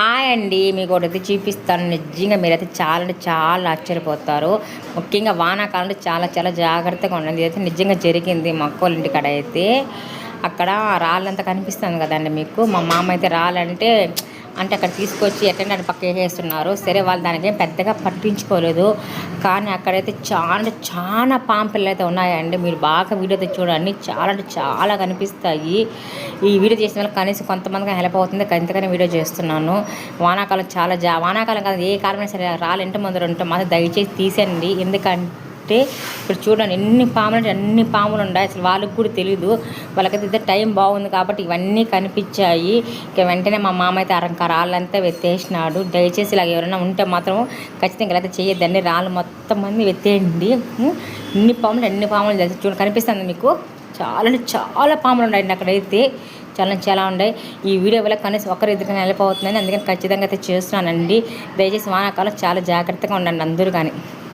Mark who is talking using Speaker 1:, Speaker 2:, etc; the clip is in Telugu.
Speaker 1: హాయ్ అండి మీకు ఒకటి చూపిస్తాను. నిజంగా మీరైతే చాలా అంటే చాలా ఆశ్చర్యపోతారు. ముఖ్యంగా వానాకాలంలో చాలా చాలా జాగ్రత్తగా ఉండండి. ఇదైతే నిజంగా జరిగింది మా అక్క ఇంటికాడ అయితే అక్కడ రాళ్ళంతా కనిపిస్తుంది కదండి మీకు. మా మామ అయితే రాళ్ళంటే అంటే అక్కడ తీసుకొచ్చి ఎట్టంటే పక్క వేసేస్తున్నారు. సరే వాళ్ళు దానికి పెద్దగా పట్టించుకోలేదు. కానీ అక్కడైతే చాలా అంటే చాలా పాంపిల్లు అయితే ఉన్నాయండి. మీరు బాగా వీడియో చూడండి. చాలా అంటే చాలా కనిపిస్తాయి. ఈ వీడియో చేసిన వాళ్ళకి కనీసం కొంతమందికి హెల్ప్ అవుతుంది. అందుకని వీడియో చేస్తున్నాను. వానాకాలం చాలా జా వానాకాలం కాదు ఏ కాలమైనా సరే రాళ్ళు ఇంటి ముందర ఉంటే మాత్రం దయచేసి తీసేయండి. ఎందుకంటే ఇక్కడ చూడండి ఎన్ని పాములు అంటే అన్ని పాములు ఉన్నాయి. అసలు వాళ్ళకి కూడా తెలియదు వాళ్ళకైతే టైం బాగుంది కాబట్టి ఇవన్నీ కనిపించాయి. ఇక వెంటనే మా మామ అయితే అరంక రాళ్ళంతా వెత్తేసినాడు. దయచేసి ఇలా ఎవరైనా ఉంటే మాత్రం ఖచ్చితంగా ఇలా అయితే చేయొద్దండి. రాళ్ళు మొత్తం మంది వెత్తేయండి. ఎన్ని ఇన్ని పాములు ఎన్ని పాములు తెలిసి? చూడండి కనిపిస్తుంది మీకు? చాలా అంటే చాలా పాములు ఉన్నాయండి అక్కడైతే. చాలా చాలా ఉన్నాయి. ఈ వీడియో వల్ల కనీసం ఒకరి ఇద్దరికైనా వెళ్ళిపోతుందని అందుకని ఖచ్చితంగా అయితే చేస్తున్నానండి. దయచేసి వానాకాలం చాలా జాగ్రత్తగా ఉండండి అందరూ కానీ